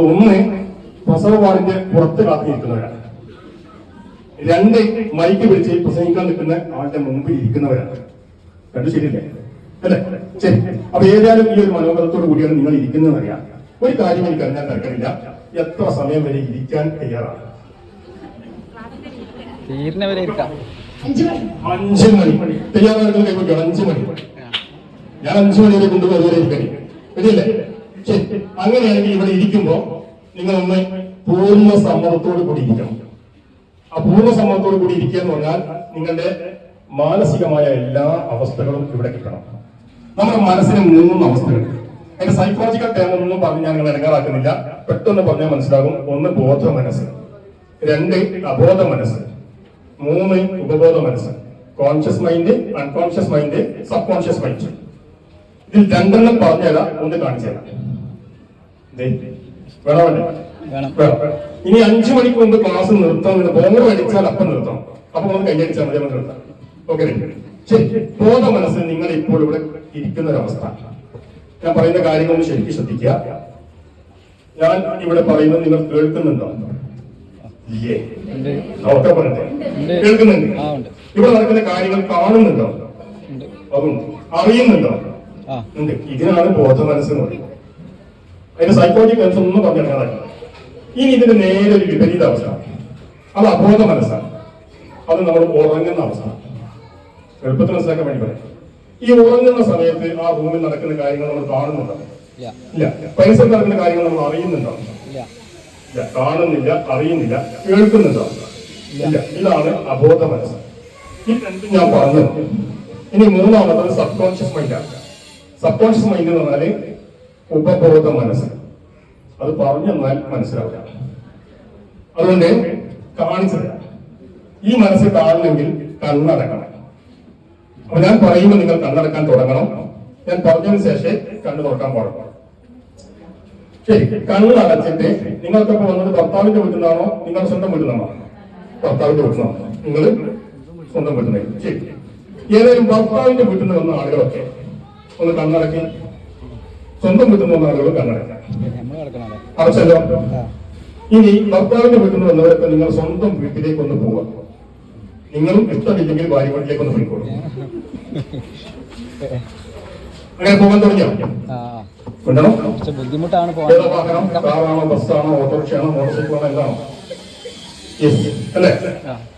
അത് ഒന്ന് പ്രസവ വാർഡിന്റെ പുറത്ത് കാത്തിരിക്കുന്നവരാണ് രണ്ട് മൈക്ക് പിടിച്ച് പ്രസംഗിക്കാൻ നിൽക്കുന്ന ആളുടെ മുമ്പിൽ ഇരിക്കുന്നവരാണ് രണ്ടു ശരിയല്ലേ? അല്ലേ? ശരി. അപ്പൊ ഏതായാലും ഈ ഒരു മനോഹരത്തോട് കൂടിയാണ് നിങ്ങൾ ഇരിക്കുന്നത് അറിയാം ഒരു കാര്യം എനിക്ക് അറിഞ്ഞാൽ തിരക്കണില്ല എത്ര സമയം വരെ ഇരിക്കാൻ തയ്യാറാണ്? വരെ അഞ്ചു മണി. തയ്യാറായിട്ട് കൈകൊണ്ടാണ് അഞ്ചു മണി. ഞാൻ അഞ്ചു മണി വരെ കൊണ്ടുപോയി അതുവരെ ഇരിക്കണേ. ശരിയല്ലേ? ശരി അങ്ങനെയാണെങ്കിൽ ഇവിടെ ഇരിക്കുമ്പോ നിങ്ങളൊന്ന് പൂർണ സമ്മതത്തോട് കൂടി ഇരിക്കണം. ആ പൂർണ സമ്മതത്തോട് കൂടി ഇരിക്കുക എന്ന് പറഞ്ഞാൽ നിങ്ങളുടെ മാനസികമായ എല്ലാ അവസ്ഥകളും ഇവിടെ കിട്ടണം. നമ്മുടെ മനസ്സിന് മൂന്ന് അവസ്ഥകളുണ്ട് അതിന്റെ സൈക്കോളജിക്കൽ ടേം ഒന്നും പറഞ്ഞ് ഞാൻ നിങ്ങൾ പെട്ടെന്ന് പറഞ്ഞാൽ മനസ്സിലാകും. ഒന്ന് ബോധ മനസ്സ്. രണ്ട് അബോധ മനസ്സ്. മൂന്ന് ഉപബോധ മനസ്സ്. Conscious mind unconscious mind subconscious mind ഇതിൽ രണ്ടെണ്ണം പറഞ്ഞുതരാം. ഒന്ന് കാണിച്ചു തരാം ഇനി അഞ്ചു മണിക്ക് മുമ്പ് ക്ലാസ് നിർത്താൻ ബോംബ് അടിച്ചാൽ അപ്പം നിർത്താം അപ്പൊ നമുക്ക് കൈയടിച്ചാൽ മതി നമുക്ക് നിർത്താം. ഓക്കെ ശരി. ബോധ മനസ്സിൽ നിങ്ങൾ ഇപ്പോൾ ഇവിടെ ഇരിക്കുന്ന ഒരവസ്ഥ ഞാൻ പറയുന്ന കാര്യങ്ങൾ ഒന്ന് ശരിക്കും ശ്രദ്ധിക്കുക. ഞാൻ ഇവിടെ പറയുന്നത് നിങ്ങൾ കേൾക്കുന്നുണ്ടോ? ഇല്ലേ? പറയട്ടെ. കേൾക്കുന്നുണ്ട്. ഉണ്ട്. ഇവിടെ നടക്കുന്ന കാര്യങ്ങൾ കാണുന്നുണ്ടോ? ഉണ്ട്. അതുണ്ട്. അറിയുന്നുണ്ടോ? ഉണ്ട്. ഇതിനാണ് ബോധ മനസ്സെന്ന് പറയുന്നത്. അതിന്റെ സൈക്കോളജിക്കൽ ടേംസ് ഒന്നും പറഞ്ഞിട്ടുള്ളതല്ല ഇനി ഇതിന്റെ നേരെ ഒരു വിപരീത അവസ്ഥ. അത് അബോധ മനസ്സാണ്. അത് നമ്മൾ ഉറങ്ങുന്ന അവസ്ഥ. എളുപ്പത്തിൽ മനസ്സിലാക്കാൻ വേണ്ടി പറയാം. ഈ ഉറങ്ങുന്ന സമയത്ത് ആ റൂമിൽ നടക്കുന്ന കാര്യങ്ങൾ നമ്മൾ കാണുന്നുണ്ടോ? ഇല്ല. പൈസ നടക്കുന്ന കാര്യങ്ങൾ നമ്മൾ അറിയുന്നുണ്ടോ? ഇല്ല. കാണുന്നില്ല അറിയുന്നില്ല കേൾക്കുന്നുണ്ടോ? ഇല്ല. ഇതാണ് അബോധ മനസ്സ്. ഈ രണ്ട് ഞാൻ പറഞ്ഞു. ഇനി മൂന്നാമത്തത് സബ് കോൺഷ്യസ് മൈൻഡാണ് സബ് കോൺഷ്യസ് മൈൻഡ് എന്ന് പറഞ്ഞാൽ ഉപബോധ മനസ്സ്. അത് പറഞ്ഞു തന്നാൽ മനസ്സിലാവില്ല. അതുകൊണ്ട് കാണിച്ചില്ല ഈ മനസ്സ് കാണണമെങ്കിൽ കണ്ണടക്കണം. അപ്പൊ ഞാൻ പറയുമ്പോൾ നിങ്ങൾ കണ്ണടക്കാൻ തുടങ്ങണം. ഞാൻ പറഞ്ഞതിന് ശേഷം കണ്ണു തുറക്കാൻ പാടുള്ളൂ. ശരി കണ്ണടച്ചിട്ട് നിങ്ങൾക്കൊക്കെ വന്നത് ഭർത്താവിന്റെ വീട്ടിൽ നിന്നാണോ നിങ്ങൾ സ്വന്തം വീട്ടിൽ നിന്നാണോ ഭർത്താവിന്റെ വീട്ടിൽ നിങ്ങൾ സ്വന്തം വീട്ടിൽ നിന്ന് ശരി. ഏതായാലും ഭർത്താവിന്റെ വീട്ടിൽ നിന്ന് വന്ന ആളുകളൊക്കെ ഒന്ന് കണ്ണടക്കി സ്വന്തം വീട്ടിൽ നിന്ന് ആളുകൾ അടച്ചല്ലോ ഇനി ഭർത്താവിന്റെ വീട്ടിൽ നിന്ന് വന്നവരൊക്കെ നിങ്ങൾ സ്വന്തം വീട്ടിലേക്ക് ഒന്ന് പോവുക. നിങ്ങളും ഇഷ്ടമില്ലെങ്കിൽ ഭാര്യ വീട്ടിലേക്ക് ഒന്ന് പോയിക്കോളൂ. അങ്ങനെ പോകാൻ തുടങ്ങിയോ? ബുദ്ധിമുട്ടാണ് ബസ്സാണോ ഓട്ടോറിക്ഷയാണോ മോട്ടോർ സൈക്കിളാണോ എന്താണോ അല്ലേ.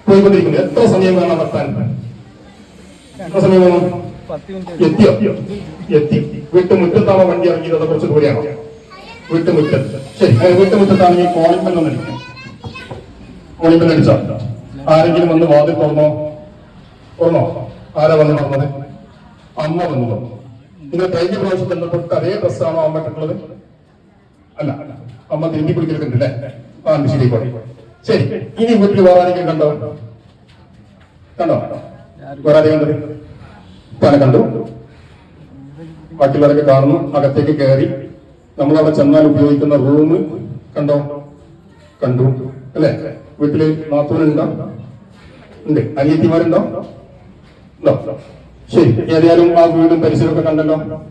പോയിക്കൊണ്ടിരിക്കുന്നത് എത്ര സമയം വേണം എത്താൻ? എത്ര സമയം വേണം? എത്തിയോ എത്തി വീട്ടുമുറ്റത്താണോ വണ്ടി ഇറങ്ങിയത് കുറച്ച് ദൂരെയാണോ? വീട്ടുമുറ്റത്ത്. ശരി വീട്ടുമുറ്റത്താണ് ഈ കോളിമ്പൻ ഒന്ന് അടിക്കും അടിച്ചോ? ആരെങ്കിലും വന്ന് വാതിൽ തുറന്നോ? തുറന്നോ? ആരാ വന്ന് തുറന്നത്? അമ്മ വന്നു തുറന്നു. നിങ്ങൾ കഴിഞ്ഞ പ്രാവശ്യം ബന്ധപ്പെട്ട അതേ ഡ്രസ്സാണോ അമ്മ ഇട്ടിട്ടുള്ളത്? അല്ല അമ്മ തിരുമ്പി കുടിക്കലുണ്ടല്ലേ ആ ശരി കോടി ശരി ഇനി വീട്ടിൽ വേറെ ആരെങ്കിലും കണ്ടോ? കണ്ടോ? വേറെ ആരെയും കണ്ടത് പല കണ്ടു. ബാക്കിയുള്ളവരൊക്കെ കാണുന്നു. അകത്തേക്ക് കയറി. നമ്മൾ അവിടെ ചെന്നാൽ ഉപയോഗിക്കുന്ന റൂം കണ്ടോ? കണ്ടു. അല്ലേ? വീട്ടിൽ നാത്തൂനുണ്ടോ? ഉണ്ട്. അനിയത്തിമാരുണ്ടോ? ഉണ്ടോ? ശരി. ഏതായാലും ആ വീടും പരിസരമൊക്കെ കണ്ടല്ലോ.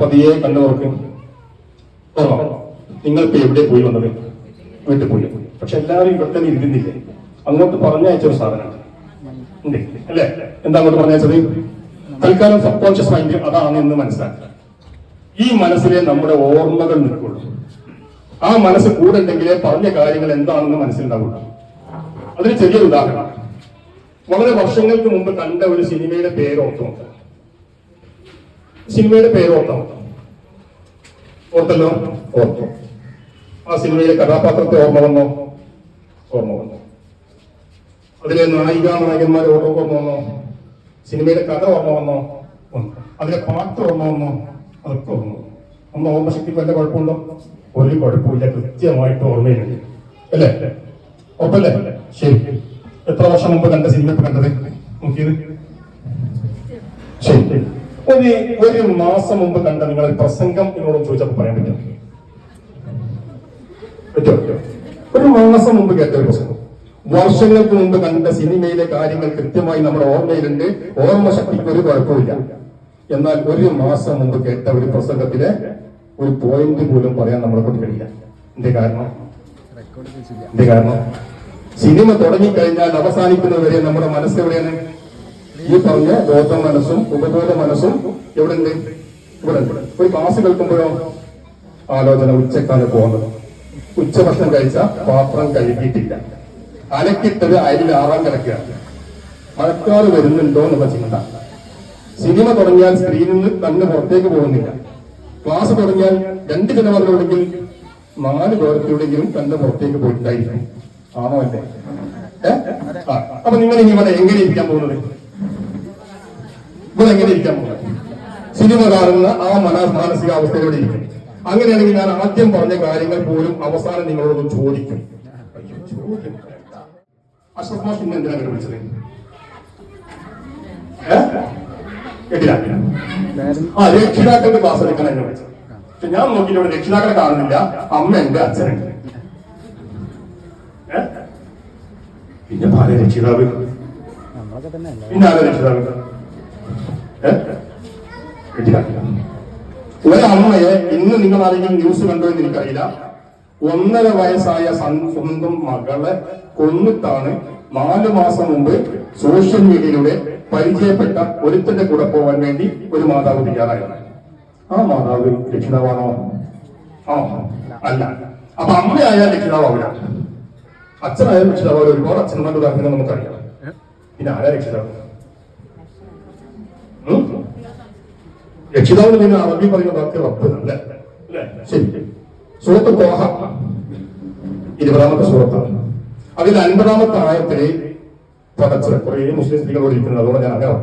പതിയെ കണ്ടു നോക്കും. ഓർമ്മ എവിടെ പോയി വന്നത്? വീട്ടിൽ പോയി. പക്ഷെ എല്ലാവരും ഇവിടെ തന്നെ ഇരുന്നില്ലേ? അങ്ങോട്ട് പറഞ്ഞയച്ച ഒരു സാധനമാണ്. ഉണ്ട്. അല്ലേ? എന്താ അങ്ങോട്ട് പറഞ്ഞയച്ചത്? തൽക്കാലം സബ് കോൺഷ്യസ് മൈൻഡ് അതാണ് എന്ന് മനസ്സിലാക്കുക. ഈ മനസ്സിലെ നമ്മുടെ ഓർമ്മകൾ നിൽക്കുള്ളൂ. ആ മനസ്സ് കൂടെ ഉണ്ടെങ്കിലേ പറഞ്ഞ കാര്യങ്ങൾ എന്താണെന്ന് മനസ്സിലുണ്ടാവുള്ളൂ. അതിന് ചെറിയൊരു ഉദാഹരണം. വളരെ വർഷങ്ങൾക്ക് മുമ്പ് കണ്ട ഒരു സിനിമയുടെ പേര് ഓർത്തോ സിനിമയുടെ പേര് ഓർത്തോ ഓർത്തല്ലോ? ഓർത്തു. ആ സിനിമയിലെ കഥാപാത്രത്തെ ഓർമ്മ വന്നോ? ഓർമ്മ വന്നു. അതിലെ നായിക നായകന്മാരെ ഓർമ്മ വന്നോ? സിനിമയിലെ കഥ ഓർമ്മ വന്നോ വന്നു അതിലെ പാട്ട് ഓർമ്മ വന്നോ അതൊക്കെ ഓർമ്മ വന്നു നമ്മുടെ ഓർമ്മശക്തിക്ക് വല്ല കുഴപ്പമുണ്ടോ? ഒരു കുഴപ്പമില്ല കൃത്യമായിട്ട് ഓർമ്മയുണ്ട് അല്ലേ? ഒപ്പല്ലേ ശരി. എത്ര വർഷം മുമ്പ് കണ്ട സിനിമ ഇപ്പൊ കണ്ടത്? നോക്കിയത്? ശരി. ഒരു ഒരു മാസം മുമ്പ് കണ്ട നിങ്ങൾ പ്രസംഗം എന്നോട് ചോദിച്ചപ്പോ പറയാൻ പറ്റും പറ്റുമോ? ഒരു മാസം മുമ്പ് കേട്ട ഒരു പ്രസംഗം. വർഷങ്ങൾക്ക് മുമ്പ് കണ്ട സിനിമയിലെ കാര്യങ്ങൾ കൃത്യമായി നമ്മുടെ ഓർമ്മയിലുണ്ട്. ഓർമ്മശക്തിക്ക് ഒരു കുഴപ്പമില്ല എന്നാൽ ഒരു മാസം മുമ്പ് കേട്ട ഒരു പ്രസംഗത്തിലെ ഒരു പോയിന്റ് പോലും പറയാൻ നമ്മളെ കൊണ്ട് കഴിയില്ല. എന്റെ കാരണം? എന്റെ കാരണം? സിനിമ തുടങ്ങിക്കഴിഞ്ഞാൽ അവസാനിക്കുന്നവരെ നമ്മുടെ മനസ്സ് എവിടെയാണ്? ഈ പറഞ്ഞ ബോധ മനസ്സും ഉപബോധ മനസ്സും എവിടെ ഉണ്ട് ഇവിടെ ഒരു ക്ലാസ് കേൾക്കുമ്പോഴോ? ആലോചന ഉച്ചക്കാണ് പോകുന്നത്. ഉച്ചഭക്ഷണം കഴിച്ച പാത്രം കഴുകിയിട്ടില്ല. അലക്കിട്ടത് അരിൽ ആറാൻ കിടക്കുകയാണ് മഴക്കാറ് വരുന്നുണ്ടോ എന്നുള്ള ചിന്ത. സിനിമ തുടങ്ങിയാൽ സ്ക്രീനിൽ നിന്ന് കണ്ണ് പുറത്തേക്ക് പോകുന്നില്ല. ക്ലാസ് തുടങ്ങിയാൽ രണ്ട് ജനവറിലൂടെങ്കിൽ നാല് പേർക്കൂടെങ്കിലും കണ്ണ് പുറത്തേക്ക് പോയിട്ടുണ്ടായിരിക്കും. ആണോ അല്ലേ. അപ്പൊ നിങ്ങൾ ഇനി ഇവിടെ എങ്ങനെ ഇരിക്കാൻ പോകുന്നത്? ഇവിടെ എങ്ങനെ ഇരിക്കാൻ പോകുന്നത്? സിനിമ കാണുന്ന ആ മന മാനസികാവസ്ഥയോടെ ഇരിക്കും. അങ്ങനെയാണെങ്കിൽ ഞാൻ ആദ്യം പറഞ്ഞ കാര്യങ്ങൾ പോലും അവസാനം നിങ്ങളോട് ചോദിക്കും. വേണ്ട. അഷ്റഫ് മാഷ് ഇന്ന് എന്തിനാണ് ഇവിടെ വിളിച്ചത്? കേട്ടില്ല ആ രക്ഷിതാക്കളുടെ ക്ലാസ് എടുക്കാൻ എന്നെ വിളിച്ചത്. പക്ഷെ ഞാൻ നോക്കിയിട്ട് ഇവിടെ രക്ഷിതാക്കളെ കാണുന്നില്ല. അമ്മ എന്റെ അച്ഛനുണ്ട്? പിന്നെ ഭാര്യ രക്ഷിതാവ്? പിന്നെ ആരെ രക്ഷിതാവ്. ഒരമ്മയെ ഇന്ന് നിങ്ങൾ ആരെങ്കിലും ന്യൂസ് കണ്ടോ എന്ന് എനിക്കറിയില്ല ഒന്നര വയസ്സായ സ്വന്തം മകളെ കൊന്നിട്ടാണ് നാലു മാസം മുമ്പ് സോഷ്യൽ മീഡിയയിലൂടെ പരിചയപ്പെട്ട ഒരുത്തന്റെ കൂടെ പോകാൻ വേണ്ടി ഒരു മാതാവ് തയ്യാറായത്. ആ മാതാവ് രക്ഷിതാവാണോ? ആ അല്ല. അപ്പൊ അമ്മയായാൽ രക്ഷിതാവില്ല അച്ഛനായാൽ രക്ഷിതാവ് ഒരുപാട് അച്ഛന്മാരുടെ ഉദാഹരണം നമുക്കറിയാം. പിന്നെ ആരാ രക്ഷിതാവ്? രക്ഷിതാവിന് പിന്നെ അറബി പറയുന്ന വാക്ക് റബ്ബ് അല്ലേ? ശരി. സൂറത്ത് തോഹ ഇരുപതാമത്തെ സൂറത്താണ് അതിൽ അൻപതാമത്തെ ആയത്തിൽ പടച്ച കുറേ മുസ്ലിം സ്ത്രീകളോട് ഇരിക്കുന്നത് അതുകൊണ്ട് ഞാൻ പറയാം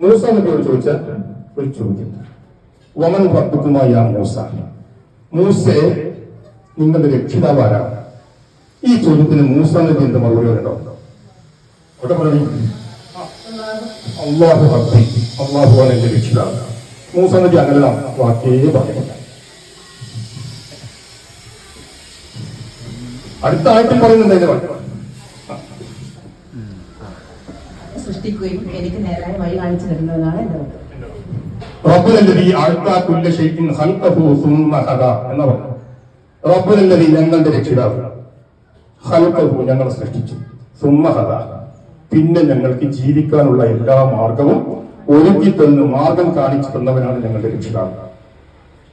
മൂസ നബിയോട് ചോദിച്ച ഒരു ചോദ്യം. വമൻ റബ്ബുക്കുമായ മൂസ. മൂസെ നിങ്ങളുടെ രക്ഷിതാവ് ആരാണ് ഈ ചോദ്യത്തിന് മൂസ നബി എന്ത് മറുപടി ഉണ്ടോ അവിടെ പറയും അള്ളാഹു അള്ളാഹുവാണ് എന്റെ രക്ഷിതാവ്. മൂസ നബി അങ്ങനെ വാക്കേ പറയുന്നില്ല. അടുത്ത ആയത്തിൽ പറയുന്നുണ്ട് അതിന്റെ വാക്ക് സൃഷ്ടിക്കുകയും എനിക്ക് നേരായ വഴി കാണിച്ചു തരുന്നതാണ് എന്റെ ഞങ്ങളുടെ രക്ഷിതാവ്. ഞങ്ങളെ സൃഷ്ടിച്ചു. സുമ്മഹത പിന്നെ ഞങ്ങൾക്ക് ജീവിക്കാനുള്ള എല്ലാ മാർഗവും ഒരുക്കി തന്നു മാർഗം കാണിച്ചു തന്നവനാണ് ഞങ്ങളുടെ രക്ഷിതാവ്.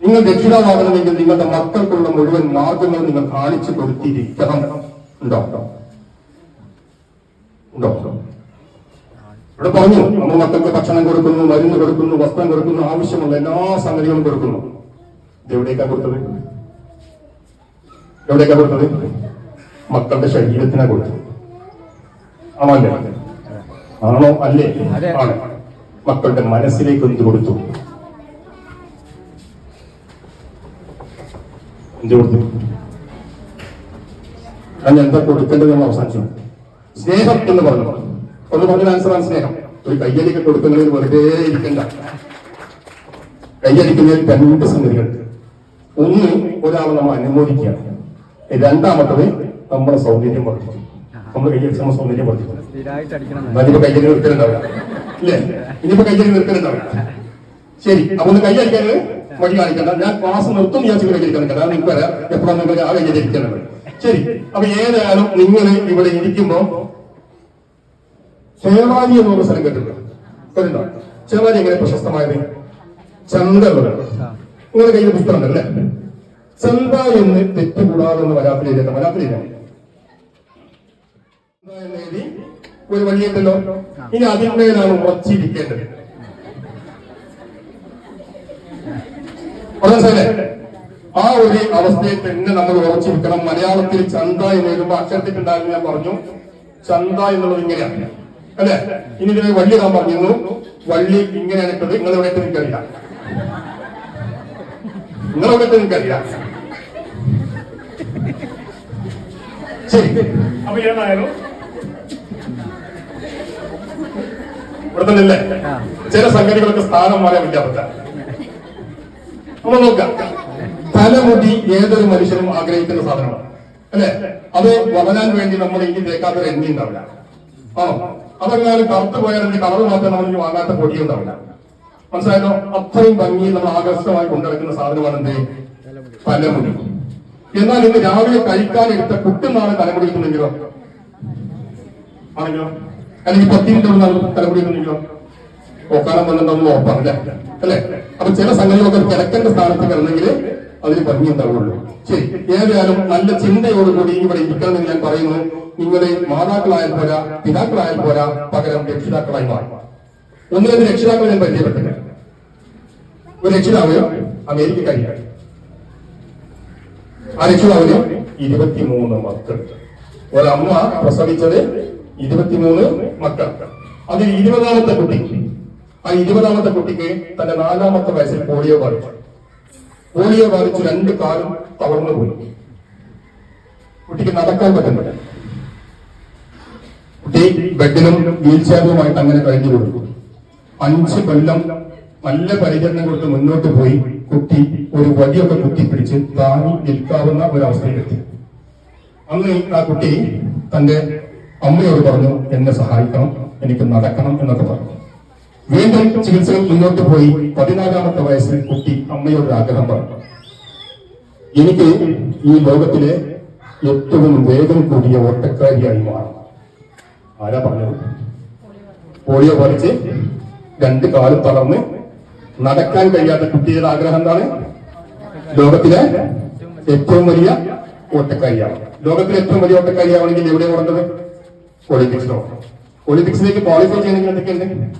നിങ്ങൾ രക്ഷിതാവാകണമെങ്കിൽ നിങ്ങളുടെ മക്കൾക്കുള്ള മുഴുവൻ മാർഗങ്ങൾ നിങ്ങൾ കാണിച്ചു കൊടുത്തിരിക്കണം. ഉണ്ടോ? ഉണ്ടോ? ഇവിടെ പറഞ്ഞു നമ്മൾ മക്കൾക്ക് ഭക്ഷണം കൊടുക്കുന്നു മരുന്ന് കൊടുക്കുന്നു വസ്ത്രം കൊടുക്കുന്നു ആവശ്യമുള്ള എല്ലാ സംഗതികളും കൊടുക്കുന്നു. എവിടേക്കാ കൊടുത്തത്? എവിടേക്കാ കൊടുത്തത്? മക്കളുടെ ശരീരത്തിനാ കൊടുത്തത്. ആണോ അല്ലേ? ആണോ അല്ലേ. ആണ്. മക്കളുടെ മനസ്സിലേക്ക് എന്ത് കൊടുത്തു? എന്ത് കൊടുത്തു? ഞാൻ എന്താ കൊടുക്കേണ്ടത് നമ്മൾ അവസാനിച്ചു? സ്നേഹം എന്ന് പറഞ്ഞു. ഒന്ന് പറഞ്ഞ ആൻസറാണ് സ്നേഹം. ഒരു കയ്യടിക്ക് കൊടുക്കുന്നതിൽ വെറുതെ ഇരിക്കണ്ട. കയ്യടിക്കുന്നതിൽ രണ്ട് സംഗതികൾ. ഒന്ന് ഒരാളെ നമ്മൾ അനുമോദിക്കുക. രണ്ടാമത്തത് നമ്മുടെ സൗന്ദര്യം വർദ്ധിക്കും. നമ്മൾ കയ്യടിച്ച് നമ്മുടെ സൗന്ദര്യം വർദ്ധിക്കും. ഇനിയിപ്പോ കയ്യടി നിർത്തലുണ്ടാവില്ല. ഇല്ലേ? ഇനിയിപ്പോ കയ്യടി നിർത്തലുണ്ടാവില്ല. ശരി അപ്പൊ ഒന്ന് കയ്യടിക്കാൻ വഴി കാണിക്കണ്ട ഞാൻ ക്ലാസ് നിർത്തും ഞാൻ ചെയ്ത് കാരണം നിങ്ങൾക്ക് വരാം എപ്പോഴാണ് നിങ്ങൾ ആ കയ്യടി ശരി. അപ്പൊ ഏതായാലും നിങ്ങൾ ഇവിടെ ഇരിക്കുമ്പോ ചേവാരി എന്ന് പറഞ്ഞ സ്ഥലം കേട്ടിട്ടുണ്ട്. ചേവാരി എങ്ങനെ പ്രശസ്തമായത്? ചന്ത നിങ്ങളുടെ കയ്യിൽ പുസ്തകം ഉണ്ടല്ലേ? ചന്ത എന്ന് തെറ്റുകൂടാതെ എന്ന് വരാത്തിലേക്കാണ് വരാത്തിലേക്കാണ് എഴുതാം. എഴുതി ഒരു വഴിയുണ്ടല്ലോ. ഇനി അതിന്മേലാണ് ഉറച്ചിരിക്കേണ്ടത്. മനസ്സിലായില്ലേ? ആ ഒരു അവസ്ഥയിൽ തന്നെ നമ്മൾ ഉറച്ചിരിക്കണം മലയാളത്തിൽ ചന്ത എന്ന് എഴുതുമ്പോൾ അക്ഷരത്തിട്ടുണ്ടാകുന്ന ഞാൻ പറഞ്ഞു. ചന്ത എന്നുള്ളത് ഇങ്ങനെയാണ്. അല്ലെ? ഇനി ഇതിന് വള്ളി ഞാൻ പറഞ്ഞിരുന്നു. വള്ളി ഇങ്ങനെയാണ് ഇട്ടത്. നിങ്ങൾ എവിടെ എനിക്കറിയില്ല. നിങ്ങൾ എവിടെ എനിക്കറിയില്ല. ശരി. അപ്പൊ ഏതായാലും? ഇവിടെ തന്നെ അല്ലേ ചില സംഗതികളൊക്കെ സ്ഥാനം മാറിയാൻ പറ്റാത്ത നമ്മൾ നോക്കാം. തലമുടി ഏതൊരു മനുഷ്യനും ആഗ്രഹിക്കുന്ന സാധനമാണ്. അല്ലെ? അത് വളരാൻ വേണ്ടി നമ്മൾ ഇനി തേക്കാത്തൊരു എണ്ണി ഉണ്ടാവില്ല ആണോ? അതെങ്ങാനും കറുത്ത് പോയാൽ കളർ മാറ്റാൻ നമ്മൾ വാങ്ങാത്ത പൊടി ഉണ്ടാവില്ല. മനസ്സിലായല്ലോ? അത്രയും ഭംഗി നമ്മൾ ആകർഷകമായി കൊണ്ടുനടക്കുന്ന സാധനമാണ് എന്ത്? തലമുടി. എന്നാൽ ഇന്ന് രാവിലെ കഴിക്കാൻ എടുത്ത കുട്ടുന്നാണ് തലമുടിക്കുന്നെങ്കിലോ ആണെങ്കിലോ? അല്ലെങ്കിൽ പത്തിന്റെ തലമുടിക്കുന്നെങ്കിലോ ഓക്കാനം വന്നിട്ടുണ്ടെന്ന് ഉറപ്പാണ് അല്ലെ? അപ്പൊ ചില സംഗതികളൊക്കെ കിടക്കേണ്ട സ്ഥാനത്ത് കിടന്നെങ്കിൽ അതിന് ഭംഗി ഉണ്ടാവുള്ളൂ. ശരി ഏതായാലും നല്ല ചിന്തയോടുകൂടി ഇവിടെ ഇരിക്കണമെന്ന് ഞാൻ പറയുന്നു. നിങ്ങളെ മാതാക്കളായാൽ പോരാ പിതാക്കളായാൽ പോരാ പകരം രക്ഷിതാക്കളായി മാറും. ഒന്ന് രണ്ട് രക്ഷിതാക്കളെ ഞാൻ പരിചയപ്പെട്ടില്ല ഒരു രക്ഷിതാവ് അമേരിക്കക്കാരിയാണ്. ആ രക്ഷിതാവിന് ഇരുപത്തിമൂന്ന് മക്കൾ. ഒരമ്മ പ്രസവിച്ചത് ഇരുപത്തിമൂന്ന് മക്കൾ. അതിൽ ഇരുപതാമത്തെ കുട്ടി. ആ ഇരുപതാമത്തെ കുട്ടിക്ക് തന്റെ നാലാമത്തെ വയസ്സിൽ പോളിയോ ബാധിച്ചു. പോളിയോ ബാധിച്ചു രണ്ട് കാലും തളർന്നു പോയി. കുട്ടിക്ക് നടക്കാൻ പറ്റുന്നില്ല. കുട്ടി ബെഡിലും വീൽ ചെയറിലുമായിട്ട് അങ്ങനെ കഴിഞ്ഞു കൊടുക്കും അഞ്ച് കൊല്ലം നല്ല പരിചരണം കൊടുത്ത് മുന്നോട്ട് പോയി. കുട്ടി ഒരു വടിയൊക്കെ കുത്തിപ്പിടിച്ച് താങ്ങി നിൽക്കാവുന്ന ഒരു അന്ന് ആ കുട്ടി തന്റെ അമ്മയോട് പറഞ്ഞു എന്നെ സഹായിക്കണം എനിക്ക് നടക്കണം എന്നൊക്കെ പറഞ്ഞു. വീണ്ടും ചികിത്സകൾ മുന്നോട്ട് പോയി പതിനാലാമത്തെ വയസ്സിൽ കുട്ടി അമ്മയോട് ആഗ്രഹം പറഞ്ഞു. എനിക്ക് ഈ ലോകത്തിലെ ഏറ്റവും വേഗം കൂടിയ ഓട്ടക്കാരിയായി മാറണം ആരാ പറഞ്ഞത്? പോളിയോ പറിച്ച് രണ്ട് കാലും തളർന്ന് നടക്കാൻ കഴിയാത്ത കുട്ടിയുടെ ആഗ്രഹം എന്താണ്? ലോകത്തിലെ ഏറ്റവും വലിയ ഓട്ടക്കാരിയാണ് ലോകത്തിലെ ഏറ്റവും വലിയ ഓട്ടക്കാരിയാവണമെങ്കിൽ എവിടെ ഓടേണ്ടത് ഒളിമ്പിക്സിലോ. ഒളിമ്പിക്സിലേക്ക് ക്വാളിഫൈ ചെയ്യണമെങ്കിൽ എന്തൊക്കെയുണ്ട്?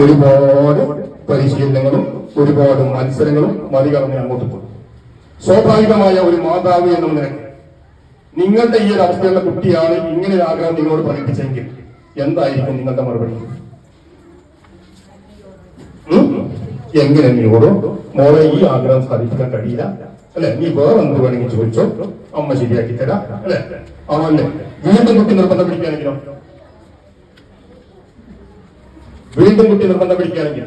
ഒരുപാട് പരിശീലനങ്ങളും ഒരുപാട് മത്സരങ്ങളും മറികടന്ന് അങ്ങോട്ട് പോകും സ്വാഭാവികമായ ഒരു മാതാവ് എന്ന നിലയ്ക്ക് നിങ്ങളുടെ ഈ ഒരു അവസ്ഥയുള്ള കുട്ടിയാണ് ഇങ്ങനെ ഒരു ആഗ്രഹം നിങ്ങളോട് പ്രകടിപ്പിച്ചെങ്കിൽ എന്തായിരിക്കും നിങ്ങളുടെ മറുപടി? എങ്ങനെ നീയോടോ മോളെ ഈ ആഗ്രഹം സാധിക്കാൻ കഴിയില്ല അല്ലെ? നീ വേറെ എന്ത് വേണമെങ്കിൽ ചോദിച്ചോ? അമ്മ ശരിയാക്കി തരാം അല്ലെ? അവല്ലേ വീണ്ടും കുട്ടി നിർബന്ധം പിടിക്കുകയാണെങ്കിലോ? വീണ്ടും കുട്ടി നിർബന്ധം പിടിക്കുകയാണെങ്കിൽ?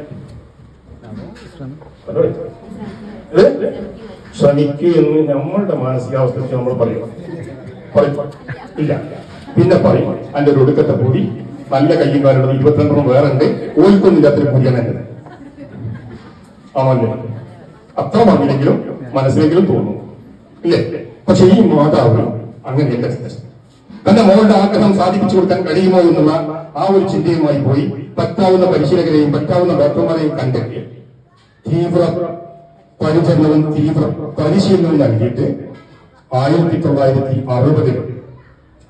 ശ്രമിക്കൂ എന്ന് നമ്മളുടെ മാനസികാവസ്ഥയ്ക്ക് നമ്മൾ പറയും. പറയും. ഇല്ല. പിന്നെ പറയും. അതിന്റെ ഒരു ഒടുക്കത്തെ പൂടി നല്ല കയ്യും കാലുള്ളത് ഇരുപത്തിരണ്ടെണ്ണം വേറെ ഉണ്ട് ഓൽക്കൊന്നില്ലാത്തൊരു കൂടിയാണ് എന്റെ ആണല്ലേ അത്ര പറഞ്ഞില്ലെങ്കിലും മനസ്സിലെങ്കിലും തോന്നുന്നു ഇല്ലേ? പക്ഷെ ഈ മാതാവ് അങ്ങനെയല്ല തന്റെ മോളുടെ ആഗ്രഹം സാധിപ്പിച്ചു കൊടുക്കാൻ കഴിയുമോ എന്നുള്ള ആ ഒരു ചിന്തയുമായി പോയി പറ്റാവുന്ന പരിശീലകരെയും പറ്റാവുന്ന ഡോക്ടർമാരെയും കണ്ടെത്തി തീവ്ര പരിചരണവും തീവ്ര പരിശീലനവും നൽകിയിട്ട് ആയിരത്തി തൊള്ളായിരത്തി അറുപതിൽ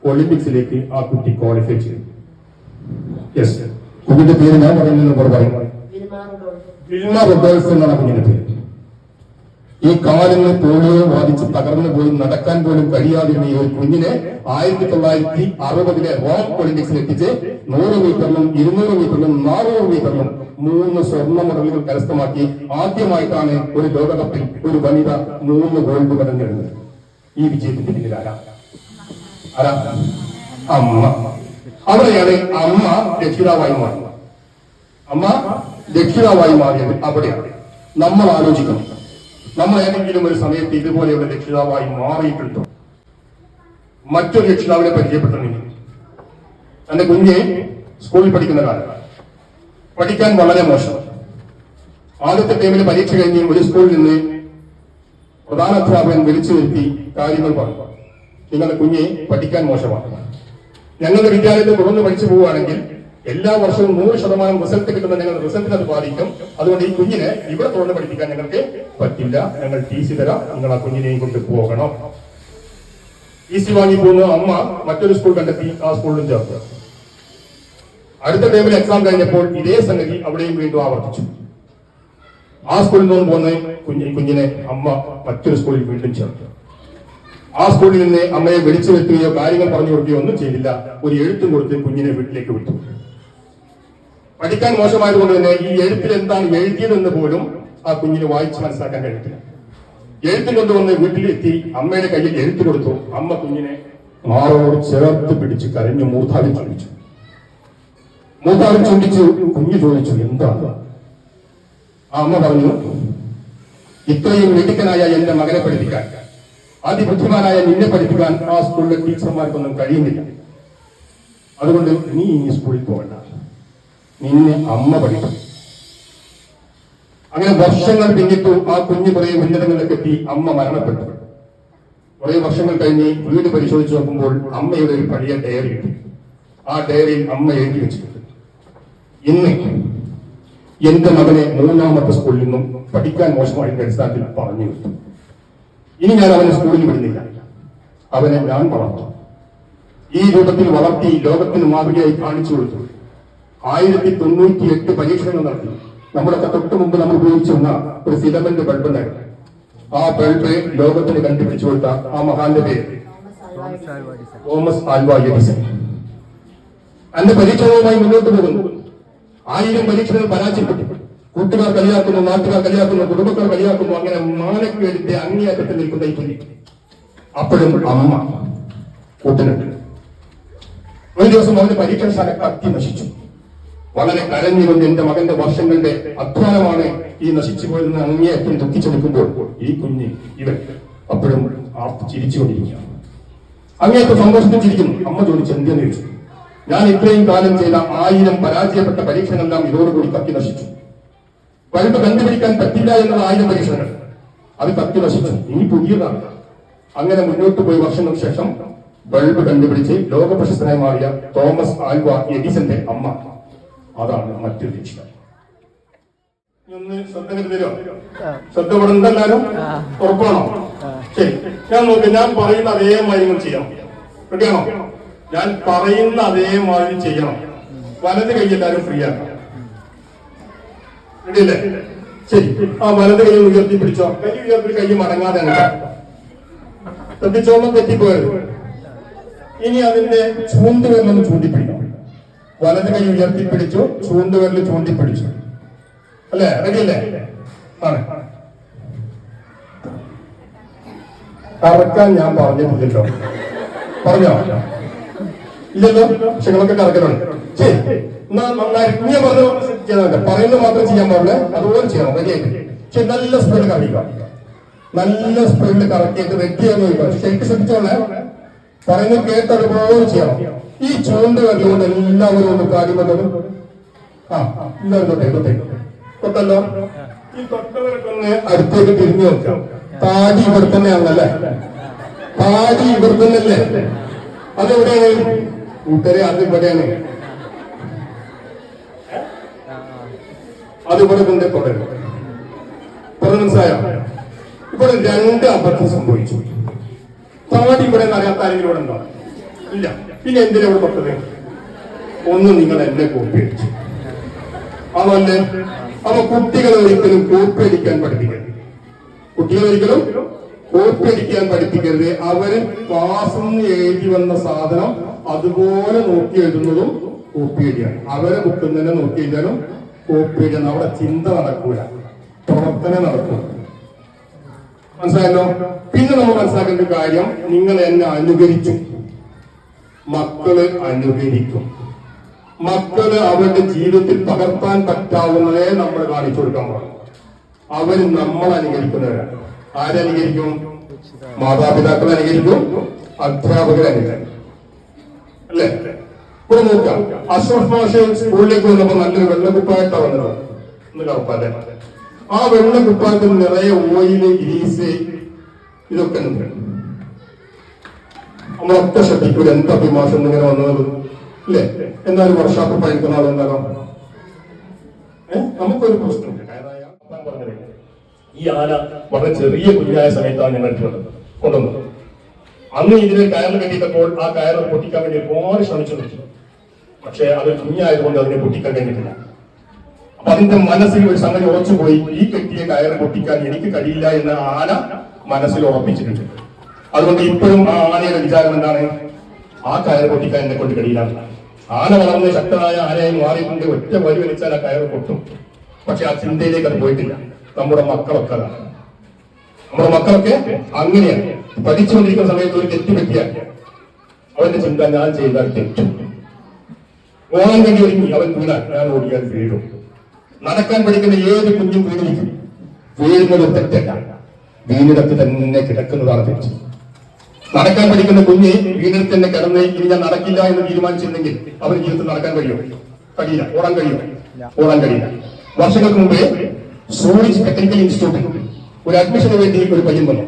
ഒളിമ്പിക്സിലേക്ക് ആ കുട്ടി ക്വാളിഫൈ ചെയ്തു. യെസ് കുഞ്ഞിന്റെ പേര് ഞാൻ പറയുന്നത് കൂടെ പറയും. വിൽമ റൊഡോൾഫ് എന്നാണ് കുഞ്ഞിന്റെ പേര്. ഈ കാലിന് പോളിയോ ബാധിച്ച് തകർന്നു പോയി നടക്കാൻ പോലും കഴിയാതിരുന്ന ഈ ഒരു കുഞ്ഞിനെ ആയിരത്തി തൊള്ളായിരത്തി അറുപതിലെ റോം ഒളിമ്പിക്സിൽ എത്തിച്ച് നൂറ് മീറ്ററിലും ഇരുന്നൂറ് മീറ്ററിലും നാനൂറ് മീറ്ററിലും മൂന്ന് സ്വർണ മെഡലുകൾ കരസ്ഥമാക്കി ആദ്യമായിട്ടാണ് ഒരു ലോകകപ്പിൽ ഒരു വനിത മൂന്ന് ഗോൾഡ് മെഡൽ നേടുന്നത്. ഈ വിജയത്തിന്റെ പിന്നിൽ ആരാ? അമ്മ. അവിടെയാണ് അമ്മ രക്ഷിതാവായി മാറുന്നത് അമ്മ രക്ഷിതാവായി മാറിയത് അവിടെയാണ്. നമ്മൾ ആലോചിക്കണം. നമ്മൾ ഏതെങ്കിലും ഒരു സമയത്ത് ഇതുപോലെയുള്ള രക്ഷിതാവായി മാറിയിട്ടുണ്ടോ? മറ്റൊരു രക്ഷിതാവിനെ പരിചയപ്പെട്ടിട്ടുണ്ടെങ്കിൽ തന്റെ കുഞ്ഞെ സ്കൂളിൽ പഠിക്കുന്ന കാലം പഠിക്കാൻ വളരെ മോശം. ആദ്യത്തെ ടൈമിൽ പരീക്ഷ കഴിഞ്ഞ് ഒരു സ്കൂളിൽ നിന്ന് പ്രധാന അധ്യാപകൻ വിളിച്ചു വരുത്തി കാര്യങ്ങൾ പറഞ്ഞു. നിങ്ങളുടെ കുഞ്ഞെ പഠിക്കാൻ മോശമാണ്. ഞങ്ങളുടെ വിദ്യാലയത്തിൽ തുടർന്ന് പഠിച്ചു പോവുകയാണെങ്കിൽ എല്ലാ വർഷവും നൂറ് ശതമാനം റിസൾട്ട് കിട്ടുന്ന ഞങ്ങൾ റിസൾട്ടിന് അത് ബാധിക്കും. അതുകൊണ്ട് ഈ കുഞ്ഞിനെ ഇവിടെ തുടർന്ന് പഠിപ്പിക്കാൻ ഞങ്ങൾക്ക് പറ്റില്ല. ഞങ്ങൾ ടി സി തരാം. നിങ്ങൾ ആ കുഞ്ഞിനെയും കൊണ്ട് പോകണം. ടി സി വാങ്ങി പോകുന്ന അമ്മ മറ്റൊരു സ്കൂൾ കണ്ടെത്തി. ആ സ്കൂളിലും ചേർത്ത്. അടുത്ത ടൈമിൽ എക്സാം കഴിഞ്ഞപ്പോൾ ഇതേ സംഗതി അവിടെയും വീണ്ടും ആവർത്തിച്ചു. ആ സ്കൂളിൽ നിന്ന് പോകുന്ന കുഞ്ഞി കുഞ്ഞിനെ അമ്മ മറ്റൊരു സ്കൂളിൽ വീണ്ടും ചേർത്തു. ആ സ്കൂളിൽ നിന്ന് അമ്മയെ വിളിച്ചു വരുത്തുകയോ കാര്യങ്ങൾ പറഞ്ഞു കൊടുക്കുകയോ ഒന്നും ചെയ്തില്ല. ഒരു എഴുത്തും കൊടുത്ത് കുഞ്ഞിനെ വീട്ടിലേക്ക് വിട്ടു. പഠിക്കാൻ മോശമായതുകൊണ്ട് തന്നെ ഈ എഴുത്തിൽ എന്താണ് എഴുതിയതെന്ന് പോലും ആ കുഞ്ഞിന് വായിച്ച് മനസ്സിലാക്കാൻ കഴിയത്തില്ല എഴുത്തും കൊണ്ടുവന്ന് വീട്ടിലെത്തി അമ്മയുടെ കയ്യിൽ എഴുത്ത് കൊടുത്തു. അമ്മ കുഞ്ഞിനെ മാറോട് ചേർത്ത് പിടിച്ച് കരഞ്ഞു മൂർധാവിൽ ചുണ്ടിച്ചു മൂർധാവിൽ ചുണ്ടിച്ചു കുഞ്ഞു ചോദിച്ചു എന്താണ്? ആ അമ്മ പറഞ്ഞു ഇത്രയും മിടുക്കനായ എന്റെ മകനെ പഠിപ്പിക്കാൻ അതിബുദ്ധിമാനായ നിന്നെ പഠിപ്പിക്കാൻ ആ സ്കൂളിലെ ടീച്ചർമാർക്കൊന്നും കഴിയുന്നില്ല. അതുകൊണ്ട് നീ ഈ സ്കൂളിൽ പോകണ്ട. നിന്നെ അമ്മ പഠിക്കും അങ്ങനെ വർഷങ്ങൾ പിന്നിട്ടു ആ കുഞ്ഞു കുറെ കെട്ടി അമ്മ മരണപ്പെട്ടു. കുറെ വർഷങ്ങൾ കഴിഞ്ഞ് വീട് പരിശോധിച്ച് നോക്കുമ്പോൾ അമ്മയുടെ ഒരു പഴയ ഡയറി ആ ഡയറിയിൽ അമ്മ എഴുതി വെച്ചിട്ടുണ്ട്. ഇന്ന് എന്റെ മകനെ മൂന്നാമത്തെ സ്കൂളിൽ നിന്നും പഠിക്കാൻ മോശമായതിന്റെ അടിസ്ഥാനത്തിൽ പറഞ്ഞു വിട്ടു. ഇനി ഞാൻ അവനെ സ്കൂളിൽ വിടുന്നില്ല. അവനെ ഞാൻ വളർത്തും. ഈ രൂപത്തിൽ വളർത്തി ലോകത്തിന് മാതൃകയായി കാണിച്ചു കൊടുത്തു. ആയിരത്തി തൊണ്ണൂറ്റി എട്ട് പരീക്ഷണങ്ങൾ നടത്തി. നമ്മളൊക്കെ തൊട്ട് മുമ്പ് നമ്മൾ ഉപയോഗിച്ചു വന്ന ഒരു സിലബന്റ് ബൾബ് ആ ബൾബ് ലോകത്തിന് കണ്ടുപിടിച്ചു കൊടുത്ത ആ മഹാന്റെ പേര്. തോമസ് ആൽവ എഡിസൺ പരീക്ഷണവുമായി മുന്നോട്ട് പോകുന്നു. ആയിരം പരീക്ഷണങ്ങൾ പരാജയപ്പെട്ടു. കൂട്ടുകാർ കളിയാക്കുന്നു നാട്ടുകാർ കളിയാക്കുന്നു കുടുംബക്കാർ കളിയാക്കുന്നു അങ്ങനെ മാനക്കേടിന്റെ അങ്ങേയറ്റത്തിൽ നിൽക്കുന്ന ഈ കുഞ്ഞി. അപ്പോഴും അമ്മ കൂട്ടിനുണ്ട് ഒരു ദിവസം അവന്റെ പരീക്ഷണശാല കത്തി നശിച്ചു വളരെ കരഞ്ഞുകൊണ്ട് എന്റെ മകന്റെ വർഷങ്ങളുടെ അധ്വാനമാണ് ഈ നശിച്ചു പോയതെന്ന് അങ്ങേയറ്റം ദുഃഖിച്ചെടുക്കുമ്പോൾ ഈ കുഞ്ഞ് ഇവൻ അപ്പോഴും ആ ചിരിച്ചുകൊണ്ടിരിക്കുക അങ്ങേയറ്റം സന്തോഷത്തിൽ ചിരിക്കുന്നു അമ്മ ചോദിച്ചു എന്തെന്ന് ചോദിച്ചു? ഞാൻ ഇത്രയും കാലം ചെയ്ത ആയിരം പരാജയപ്പെട്ട പരീക്ഷണമെല്ലാം ഇതോടുകൂടി കത്തി നശിച്ചു. വരുമ്പോ കണ്ടുപിടിക്കാൻ പറ്റില്ല എന്നുള്ള ആയിരം പരീക്ഷണങ്ങൾ. അത് കത്തി നശിച്ചു. ഇനി പുതിയതാണ്. അങ്ങനെ മുന്നോട്ട് പോയി വർഷങ്ങൾക്ക് ശേഷം ബൾബ് കണ്ടുപിടിച്ച് ലോക പ്രശസ്തനായി മാറിയ തോമസ് ആൽവ എഡിസന്റെ അമ്മ അതാണ് മറ്റൊരു ലക്ഷ്യം. ഒന്ന് ശ്രദ്ധ ഉറപ്പാണോ? ശരി. ഞാൻ നോക്ക് ഞാൻ പറയുന്ന അതേമാതിരി മാര്യങ്ങൾ ചെയ്യണം റെഡിയാണോ ഞാൻ പറയുന്ന അതേ മാതിരി ചെയ്യണം. വലത് കൈ എല്ലാരും ഫ്രീ ആക്കണം റെഡിയല്ലേ? ശരി. ആ വലത് കൈ ഉയർത്തി പിടിച്ചോ. കൈ ഉയർത്തി കൈ മടങ്ങാതെ ശ്രദ്ധിച്ചോളം തെറ്റിപ്പോയത്. ഇനി അതിന്റെ ചൂണ്ടുവിരലൊന്ന് ചൂണ്ടിപ്പിടിക്കണം. വലത് കൈ ഉയർത്തിപ്പിടിച്ചു ചൂണ്ടുവരൽ ചൂണ്ടിപ്പിടിച്ചു. അല്ലേ? റെഡിയല്ലേ? ആണ്. കറക്കാൻ ഞാൻ പറഞ്ഞിട്ടില്ലല്ലോ പറഞ്ഞോ? ഇല്ലല്ലോ പക്ഷെ കറക്കലുണ്ട്. ശരി എന്നാ നന്നായി. നീ പറഞ്ഞു ചെയ്യാൻ പറയുന്നത് മാത്രം ചെയ്യാൻ പാടില്ല. അതുപോലെ ചെയ്യണം. റെഡിയായിട്ട് നല്ല സ്പീഡ് കറക്കുക. നല്ല സ്പീഡിൽ കറക്കിയിട്ട് റെഡിയാന്ന് ശരിക്കും ശ്രദ്ധിച്ചോളെ. പറയുന്നത് കേട്ടതുപോലെ ചെയ്യണം. ഈ ചൂണ്ട് കണ്ടുകൊണ്ട് എല്ലാവരും ഒന്ന് കാര്യം ആ എല്ലാവരും തൊട്ടേ തൊട്ടേ. തൊട്ടല്ലോ. ഈ തൊട്ടവരൊക്കെ ഒന്ന് അടുത്തേക്ക് തിരിഞ്ഞു നോക്കാം. താടി ഇവിടെ തന്നെയാണല്ലേ? താടി ഇവിടെ തന്നെയല്ലേ? അതെവിടെയാണ്? കൂട്ടരെ അത് ഇവിടെയാണ്. അത് ഇവിടെ കൊണ്ട് തുടരും. മനസ്സിലായോ? ഇവിടെ രണ്ട് അബദ്ധം സംഭവിച്ചു. താടി ഇവിടെ നിന്ന് അറിയാത്ത ആരെങ്കിലും ഇവിടെ ഉണ്ടോ? ഇല്ല. പിന്നെ എന്തിനാ ഇവിടെ തൊട്ടത് ഒന്ന് നിങ്ങൾ എന്നെ കോപ്പി അടിച്ചു അതല്ലേ അപ്പൊ കുട്ടികളെ ഒരിക്കലും കോപ്പി അടിക്കാൻ പഠിപ്പിക്കരുത്. കുട്ടികളെ ഒരിക്കലും കോപ്പി അടിക്കാൻ പഠിപ്പിക്കരുത്. അവർ നിന്ന് എഴുതി വന്ന സാധനം അതുപോലെ നോക്കി എഴുതുന്നതും കോപ്പി അടിയാണ് അവരെ ബുക്കിൽ തന്നെ നോക്കി എഴുതാനും കോപ്പി അവിടെ ചിന്ത നടക്കൂല. പ്രവർത്തനം നടക്കും. മനസ്സിലായല്ലോ? പിന്നെ നമ്മൾ മനസ്സിലാക്കേണ്ട കാര്യം നിങ്ങൾ എന്നെ അനുകരിച്ചു. മക്കൾ അനുകരിക്കും. മക്കൾ അവരുടെ ജീവിതത്തിൽ പകർത്താൻ പറ്റാവുന്നതേ നമ്മൾ കാണിച്ചു കൊടുക്കാൻ പാടും അവർ നമ്മൾ അനുകരിക്കുന്നവരാണ് ആരനുകരിക്കും മാതാപിതാക്കൾ അനുകരിക്കും. അധ്യാപകർ അനുകരിക്കും. അല്ലേ? ഇവിടെ നോക്കാം അഷ്റഫ് മാഷ് സ്കൂളിലേക്ക് വന്നപ്പോ നല്ലൊരു വെള്ളക്കുപ്പായിട്ടാണ് വന്നത്. ആ വെള്ളക്കുപ്പായത്തിൽ നിറയെ ഓയിൽ ഗ്രീസ് ഇതൊക്കെ ഉണ്ട്. നമ്മളൊക്കെ ശ്രദ്ധിക്കൂല. എന്താ അഭിമാഷം ഇങ്ങനെ വന്നത്? അല്ലേ എന്നാലും വർഷാപ്പ് പഠിക്കുന്ന ആളെന്താകാം ഏഹ് നമുക്കൊരു പറഞ്ഞത് ഈ ആന വളരെ ചെറിയ കുഞ്ഞായ സമയത്താണ് ഞങ്ങൾ എടുത്തുള്ളത് കൊണ്ടുവന്നത്. അന്ന് ഇതിന് കയറിൽ കെട്ടിയിട്ടപ്പോൾ ആ കയറ് പൊട്ടിക്കാൻ വേണ്ടി ഒരുപാട് ശ്രമിച്ചു. നോക്കി പക്ഷേ അത് കുഞ്ഞായതുകൊണ്ട് അതിനെ പൊട്ടിക്കാൻ കഴിഞ്ഞിട്ടില്ല. അപ്പൊ അതിന്റെ മനസ്സിൽ ഒരു സംഗതി ഉറച്ചുപോയി. ഈ കെട്ടിയ കയറ് പൊട്ടിക്കാൻ എനിക്ക് കഴിയില്ല എന്ന് ആന മനസ്സിൽ ഉറപ്പിച്ചിട്ടുണ്ട്. അതുകൊണ്ട് ഇപ്പോഴും ആ ആനയുടെ വിചാരം എന്താണ്? ആ കയർ പൊട്ടിക്കാൻ എന്നെ കൊണ്ട് കഴിയില്ല. ആന വളർന്ന് ശക്തനായ ആനയെ മാറിക്കൊണ്ട് ഒറ്റ വരി വലിച്ചാൽ ആ കയർ പൊട്ടും. പക്ഷെ ആ ചിന്തയിലേക്ക് അത് പോയിട്ടില്ല. നമ്മുടെ മക്കളൊക്കെ നമ്മുടെ മക്കളൊക്കെ അങ്ങനെയാണ്. പഠിച്ചുകൊണ്ടിരിക്കുന്ന സമയത്ത് ഒരു തെറ്റ് പറ്റിയാൽ അവന്റെ ചിന്ത ഞാൻ ചെയ്താൽ തെറ്റും. ഓണം വേണ്ടി ഒരുങ്ങി. അവൻ വീണാൽ ഞാൻ ഓടിയാൽ വീഴും. നടക്കാൻ പഠിക്കുന്ന ഏത് കുഞ്ഞും വീണിരിക്കും. വീഴുന്നത് തെറ്റല്ല. വീണിടത്ത് തന്നെ കിടക്കുന്നതാണ് തെറ്റ്. നടക്കാൻ പഠിക്കുന്ന കുഞ്ഞ് വീണ്ടെടുത്ത് തന്നെ കിടന്ന് ഇനി ഞാൻ നടക്കില്ല എന്ന് തീരുമാനിച്ചിരുന്നെങ്കിൽ അവന് ജീവിതത്തിൽ നടക്കാൻ കഴിയും? കഴിയില്ല. ഓടാൻ കഴിയും? ഓടാൻ കഴിയില്ല. വർഷങ്ങൾക്ക് മുമ്പേ സൂറിച്ച് ടെക്നിക്കൽ ഇൻസ്റ്റിറ്റ്യൂട്ടിൽ ഒരു അഡ്മിഷന് വേണ്ടി ഒരു പയ്യൻ വന്നു.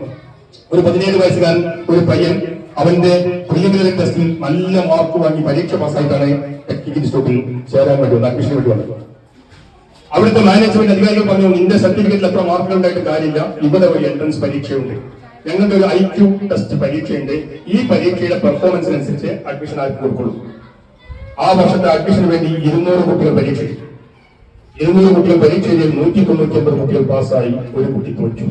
ഒരു പതിനേഴ് വയസ്സുകാരൻ ഒരു പയ്യൻ അവന്റെ പ്രിലിമിനറി ടെസ്റ്റിൽ നല്ല മാർക്ക് വാങ്ങി പരീക്ഷ പാസ്സായിട്ടാണ് ടെക്നിക്കൽ ഇൻസ്റ്റിറ്റ്യൂട്ടിൽ ചേരാൻ വേണ്ടി വന്നത് അഡ്മിഷന് വേണ്ടി വന്നത്. അവിടുത്തെ മാനേജ്മെന്റ് അധികാരികൾ പറഞ്ഞു നിന്റെ സർട്ടിഫിക്കറ്റിൽ എത്ര മാർക്കുകൾ ഉണ്ടായിട്ട് കാര്യമില്ല. ഇവിടെ ഒരു എൻട്രൻസ് പരീക്ഷയുണ്ട്. ഞങ്ങളുടെ ഒരു ഐ ക്യു ടെസ്റ്റ് പരീക്ഷയുണ്ട്? ഈ പരീക്ഷയുടെ പെർഫോമൻസിനനുസരിച്ച് അഡ്മിഷൻ ആർക്ക് കൊടുക്കുള്ളൂ ആ വർഷത്തെ അഡ്മിഷന് വേണ്ടി ഇരുന്നൂറ് കുട്ടികൾ പരീക്ഷ. ഇരുന്നൂറ് കുട്ടികൾ പരീക്ഷ നൂറ്റി തൊണ്ണൂറ്റി ഒമ്പത് കുട്ടികൾ പാസ്സായി ഒരു കുട്ടി തോറ്റു.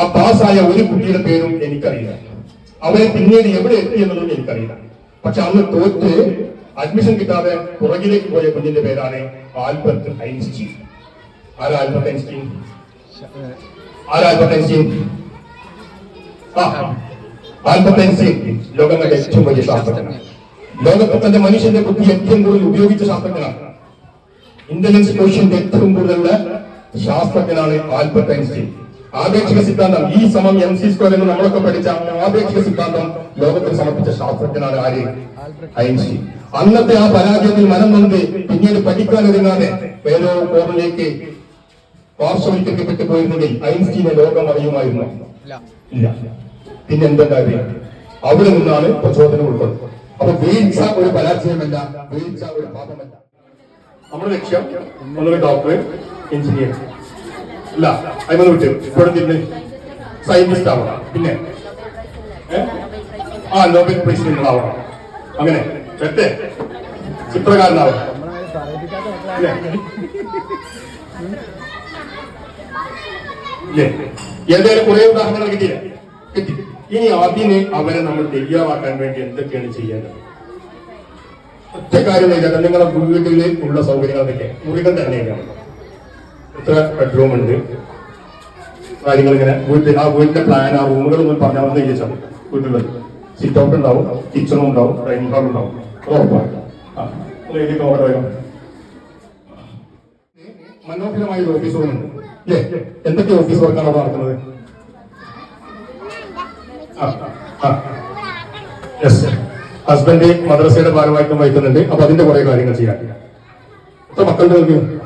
ആ പാസ്സായ ഒരു കുട്ടിയുടെ പേരും എനിക്കറിയില്ല. അവരെ പിന്നീട് എവിടെ എത്തി എന്നതും എനിക്കറിയില്ല. പക്ഷെ അന്ന് തോറ്റ് അഡ്മിഷൻ കിട്ടാതെ പുറകിലേക്ക് പോയ കുഞ്ഞിന്റെ പേരാണ് ആൽബർട്ട് ഐൻസ്റ്റീൻ. ആരാ ആൽബർട്ട് ഐൻസ്റ്റീൻ? ആരാ ആൽബർട്ട് ഐൻസ്റ്റീൻ? ആ, ലോകങ്ങളുടെ ഏറ്റവും വലിയ ശാസ്ത്രജ്ഞനാണ്. ലോകത്തെ തന്റെ മനുഷ്യന്റെ ബുദ്ധി ഏറ്റവും കൂടുതൽ ഉപയോഗിച്ച ശാസ്ത്രജ്ഞനാണ്. ഇന്റലിജൻസ് ക്വസ്റ്റ്യന്റെ ഏറ്റവും കൂടുതലുള്ള ശാസ്ത്രജ്ഞനാണ് ആൽബർട്ട് ആപേക്ഷിക സിദ്ധാന്തം ഈ സമം എം സി സ്ക്വയർ എന്ന് നമ്മളൊക്കെ പഠിച്ച ആപേക്ഷിക സിദ്ധാന്തം ലോകത്തിന് സമർപ്പിച്ച ശാസ്ത്രജ്ഞനാണ് ആര്? ഐൻസ്റ്റീൻ. അന്നത്തെ ആ പരാജയത്തിൽ മനം നൊന്ത് പിന്നീട് വേറോ കോറിലേക്ക് പാർശ്വവൽക്കരിക്കപ്പെട്ടു പോയിരുന്നെങ്കിൽ ഐൻസ്റ്റീനെ ലോകം അറിയുമായിരുന്നു ഇല്ല. പിന്നെ എന്താ കാര്യം അവിടെ നിന്നാണ് പ്രചോദനം ഉൾക്കൊള്ളുന്നത്. അപ്പൊ വീഴ്ച ഒരു പരാജയമല്ല വീഴ്ച ഒരു പാപമല്ല. നമ്മുടെ ലക്ഷ്യം ഒന്നൊരു ഡോക്ടർ എഞ്ചിനീയർ. അല്ല അതിന് വിട്ടു. ഇവിടെ നിന്ന് സയന്റിസ്റ്റ് ആവണം. പിന്നെ ആ നോബൽ പ്രൈസ് നിങ്ങളാവണം അങ്ങനെ. തെറ്റേ ചിത്രകാരനാവണം. മക്കളാണ് കുറെ ഉദാഹരണങ്ങൾ കിട്ടിയില്ല കിട്ടി ഇനി അതിനെ അവരെ നമ്മൾ ദയ്യാവാക്കാൻ വേണ്ടി എന്തൊക്കെയാണ് ചെയ്യേണ്ടത്? ഒറ്റ കാര്യം ചെയ്താൽ നിങ്ങളുടെ വീട്ടിൽ ഉള്ള സൗകര്യങ്ങൾ അതൊക്കെ മുറികൾ തന്നെയാണ് എത്ര ബെഡ്റൂം ഉണ്ട്? കാര്യങ്ങൾ ഇങ്ങനെ വീട്ടിൽ ആ വീട്ടിന്റെ പ്ലാൻ ആ റൂമുകളൊന്നും പറഞ്ഞാൽ ഒന്ന് ചോദിച്ചാൽ വീട്ടിലുള്ളത് സിറ്റ് ഔട്ട് ഉണ്ടാവും കിച്ചണും ഉണ്ടാവും ഡൈനിങ് ഹാൾ ഉണ്ടാവും. ഉറപ്പാണ്. ആ മനോഹരമായ ഓഫീസ് റൂം ഉണ്ട്. അല്ലേ എന്തൊക്കെ ഓഫീസ് വർക്കാണോ നടക്കുന്നത്? ഹസ്ബൻഡ് മദ്രസയുടെ ഭാരവാഹിത്വം വഹിക്കുന്നുണ്ട്. അപ്പൊ അതിന്റെ കുറെ കാര്യങ്ങൾ ചെയ്യാൻ എത്ര മക്കളുണ്ട് നിങ്ങൾക്ക്?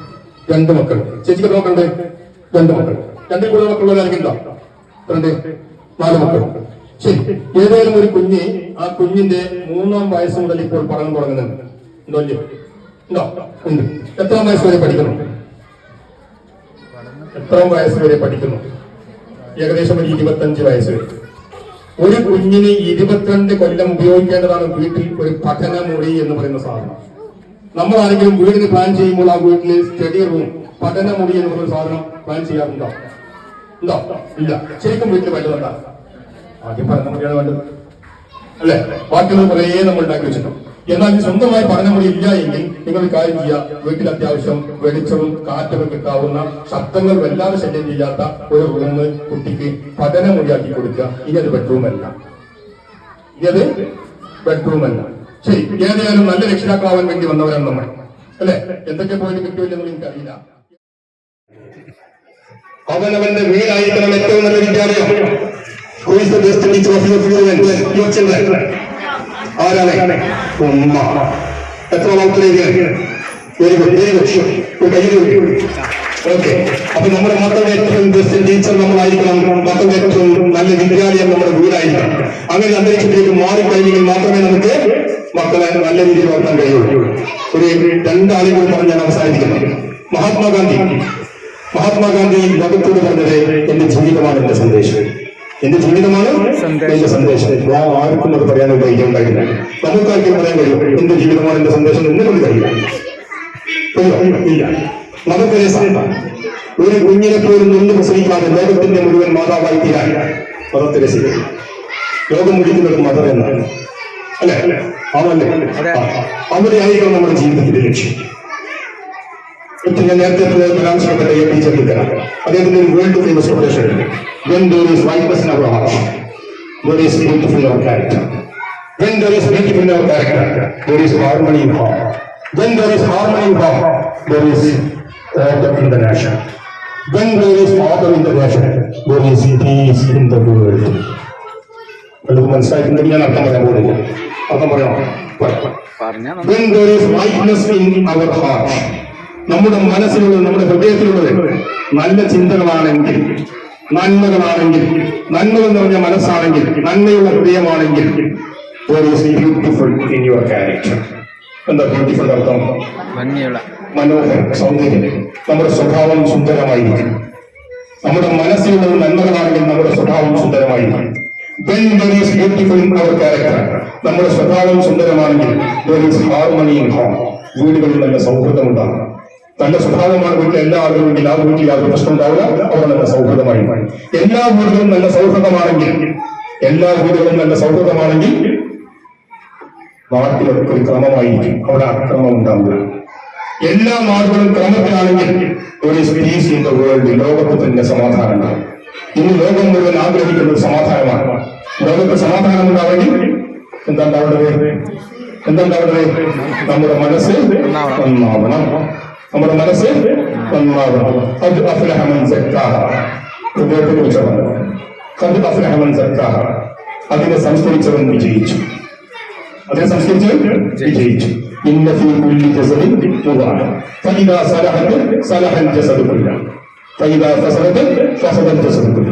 രണ്ട് മക്കൾ. ചേച്ചിക്ക് എത്ര രണ്ട് മക്കൾ. രണ്ടിൽ കൂടുതൽ മക്കളുള്ള ആരെങ്കിലും രണ്ട് നാല് മക്കൾ. ശരി. ഏതായാലും ഒരു കുഞ്ഞ് ആ കുഞ്ഞിന്റെ മൂന്നാം വയസ്സ് മുതൽ ഇപ്പോൾ പഠനം തുടങ്ങുന്നുണ്ട്. ഉണ്ടോ ഉണ്ടോ? എത്രാം വയസ്സ് വരെ പഠിക്കുന്നു എത്രാം വയസ്സ് വരെ പഠിക്കുന്നു? ഏകദേശം ഒരു ഇരുപത്തഞ്ച് വയസ്സ് വരെ. ഒരു കുഞ്ഞിന് ഇരുപത്തിരണ്ട് കൊല്ലം ഉപയോഗിക്കേണ്ടതാണ് വീട്ടിൽ ഒരു പഠന മുറി എന്ന് പറയുന്ന സാധനം. നമ്മൾ ആരെങ്കിലും വീടിന് പ്ലാൻ ചെയ്യുമ്പോൾ ആ വീട്ടിൽ സ്റ്റഡി റൂം പഠന മുറി എന്ന് പറയുന്ന സാധനം പ്ലാൻ ചെയ്യാറുണ്ടോ? ഉണ്ടോ? ഇല്ല. ശരിക്കും വീട്ടിൽ എന്താ ആദ്യം പഠന മുറിയാണ് വേണ്ടത്. അല്ലെ? ബാക്കിയുള്ള കുറേ നമ്മൾ ഉണ്ടാക്കി വെച്ചിട്ടുണ്ട്. എന്നാൽ സ്വന്തമായി പഠന മുറി ഇല്ല എങ്കിൽ നിങ്ങൾ കാര്യം ചെയ്യുക വീട്ടിൽ അത്യാവശ്യം വെളിച്ചവും കാറ്റൊക്കെ കിട്ടാവുന്ന ശബ്ദങ്ങൾ വല്ലാതെ ശല്യം ചെയ്യാത്ത ഒരു റൂം കുട്ടിക്ക് പഠന മുറിയാക്കി കൊടുക്കുക. ഇനി അത് ബെഡ്റൂം അല്ല. ഇനി അത് ബെഡ്റൂം അല്ല. ശരി ഏതായാലും നല്ല രക്ഷിതാക്കളാവാൻ വേണ്ടി വന്നവരാണ് നമ്മൾ അല്ലെ? എന്തൊക്കെ പോയിട്ട് കിട്ടുമില്ലെന്ന് എനിക്കറിയില്ല അവനവന്റെ വീടായിരിക്കണം ഏറ്റവും നല്ല വിദ്യാലയം. ആരാണ്? ഉമ്മ. എത്ര മക്കളെ very good very good okay. അപ്പൊ നമ്മുടെ മക്കളുടെ ഏറ്റവും ബെസ്റ്റ് ടീച്ചർ നമ്മളായിരിക്കണം. മക്കളുടെ ഏറ്റവും നല്ല വിദ്യാലയം നമ്മുടെ വീടായിരിക്കണം. അങ്ങനെ അന്തരീക്ഷത്തിലേക്ക് മാറിക്കഴിഞ്ഞെങ്കിൽ മാത്രമേ നമുക്ക് മക്കളെ നല്ല രീതിയിൽ വളർത്താൻ കഴിയുള്ളൂ. ഒരു രണ്ടാളുകൾ പറഞ്ഞ് ഞാൻ അവസാനിപ്പിക്കുന്നു. മഹാത്മാഗാന്ധി. മഹാത്മാഗാന്ധി ലോകത്തോട് പറഞ്ഞത് എന്റെ ജീവിതമാണ് എന്റെ സന്ദേശം. എന്റെ ജീവിതമാണ് എന്റെ സന്ദേശം. ഞാൻ ആർക്കും അത് പറയാനുള്ള ധൈര്യം ഉണ്ടായില്ല നമുക്കാർക്കും പറയാൻ കഴിയും എന്റെ ജീവിതമാണ് എന്റെ സന്ദേശം എന്നെ കൊണ്ട് കഴിയില്ല കഴിയോ? ഇല്ല. മദർ തെരേസ ഒരു കുഞ്ഞിനെ പോലും നിന്ന് പ്രസവിക്കാതെ ലോകത്തിന്റെ മുഴുവൻ മാതാവായി തീരാൻ മതത്തിലെ ശരി ലോകം മുടിക്കുന്നത് മദർ എന്നാണ്. അല്ലെ? ആണല്ലേ അവരെ ആയിരിക്കണം നമ്മുടെ ജീവിതത്തിന്റെ ലക്ഷ്യം. ഏറ്റവും ഞാൻ നേരത്തെ പരാമർശപ്പെട്ട എ പി ചെറുക്കലാണ് അദ്ദേഹത്തിന്റെ ഒരു world famous quotation when there is whiteness in our heart there is beautiful our character when there is beautiful our character there is harmony in home when there is harmony in home there is order in the nation when there is order in the nation there is peace in the world വല്ലതും മനസ്സിലായിട്ടുണ്ടെങ്കിൽ ഞാൻ അർത്ഥം പറയാൻ പോകുന്നില്ല. അർത്ഥം പറയാമോ? പറയാം പറഞ്ഞാ when there in lightness heart നമ്മുടെ മനസ്സിലുള്ളത് നമ്മുടെ ഹൃദയത്തിലുള്ളത് നല്ല ചിന്തകളാണെങ്കിൽ നന്മകളാണെങ്കിൽ നന്മ എന്ന് പറഞ്ഞ മനസ്സാണെങ്കിൽ നന്മയുള്ള ഹൃദയമാണെങ്കിൽ there is beautiful in your character. എന്താ ബ്യൂട്ടിഫുൾ അർത്ഥം? മനോഹരം സൗന്ദര്യം. നമ്മുടെ സ്വഭാവം സുന്ദരമായിരിക്കും നമ്മുടെ മനസ്സിലുള്ള നന്മകളാണെങ്കിൽ നമ്മുടെ സ്വഭാവം സുന്ദരമായിരിക്കും When there is beautiful in our character, നമ്മുടെ സ്വഭാവം സുന്ദരമാണെങ്കിൽ there is harmony in home. വീടുകളിൽ നല്ല സൗഹൃദം ഉണ്ടാകും നല്ല സ്വഭാവമാണ് വീട്ടിൽ എല്ലാ ഉണ്ടെങ്കിൽ ആ വീട്ടിൽ യാതൊരു പ്രശ്നം ഉണ്ടാവില്ല. അവർ നല്ല സൗഹൃദമായി. എല്ലാ വീടുകളും നല്ല സൗഹൃദമാണെങ്കിൽ എല്ലാ വീടുകളും നല്ല സൗഹൃദമാണെങ്കിൽ നാട്ടിലൊക്കെ ഒരു ക്രമമായിരിക്കും. അവിടെ അക്രമം ഉണ്ടാവില്ല. എല്ലാ നാടുകളും ക്രമത്തിലാണെങ്കിൽ ഒരു പീസ് ഇൻ ദ വേൾഡ് ലോകത്ത് തന്നെ സമാധാനം ഉണ്ടാവും ഇന്ന് ലോകം മുഴുവൻ ആഗ്രഹിക്കുന്ന ഒരു സമാധാനമാണ്. ലോകത്ത് സമാധാനം ഉണ്ടാവെങ്കിൽ എന്താ ഉണ്ടാവേണ്ടത്? എന്താ ഉണ്ടാവേണ്ടത്? നമ്മുടെ മനസ്സ് നന്നാവണം. നമ്മുടെ മനസ്സ് നന്നാവണം. അത് അഫ്ലഹമൻ സക്കാഹ ഹൃദയത്തെ കുറിച്ച് പറഞ്ഞു അത് അഫ്ലഹമൻ സക്കാഹ അതിനെ സംസ്കരിച്ചവൻ വിജയിച്ചു. അതിനെ സംസ്കരിച്ചവൻ വിജയിച്ചു. ഇന്ന ഫീ കുല്ലി ജസദിൻ മുദാന ഫഇദാ സലഹത് സലഹൽ ജസദു കുല്ല ഫഇദാ ഫസദത് ഫസദൽ ജസദു കുല്ല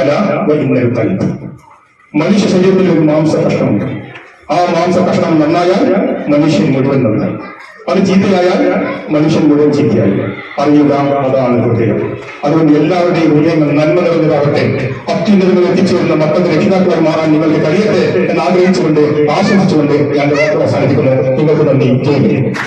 അല വഇന്നൽ ഖൽബ് മനുഷ്യ ശരീരത്തിൽ ഒരു മാംസ കഷ്ണമുണ്ട്. ആ മാംസ കഷ്ണം നന്നായാൽ മനുഷ്യൻ മുഴുവൻ നന്നായി. അത് ചീത്തയായാൽ മനുഷ്യൻ മുഴുവൻ ചീത്തയായി അറിയുക അതാണ് ഹൃദയം. അതുകൊണ്ട് എല്ലാവരുടെയും ഹൃദയങ്ങൾ നന്മ നിറഞ്ഞതാകട്ടെ അത്യുന്നതങ്ങൾ എത്തിച്ചേരുന്ന മക്കളുടെ രക്ഷിതാക്കളായി മാറാൻ നിങ്ങൾക്ക് കഴിയട്ടെ എന്ന് ആഗ്രഹിച്ചുകൊണ്ട് ആശംസിച്ചുകൊണ്ട് ഞാൻ അവസാനിപ്പിക്കുന്നത് നിങ്ങൾക്ക് നന്ദി. ജയ് ഹിന്ദ്.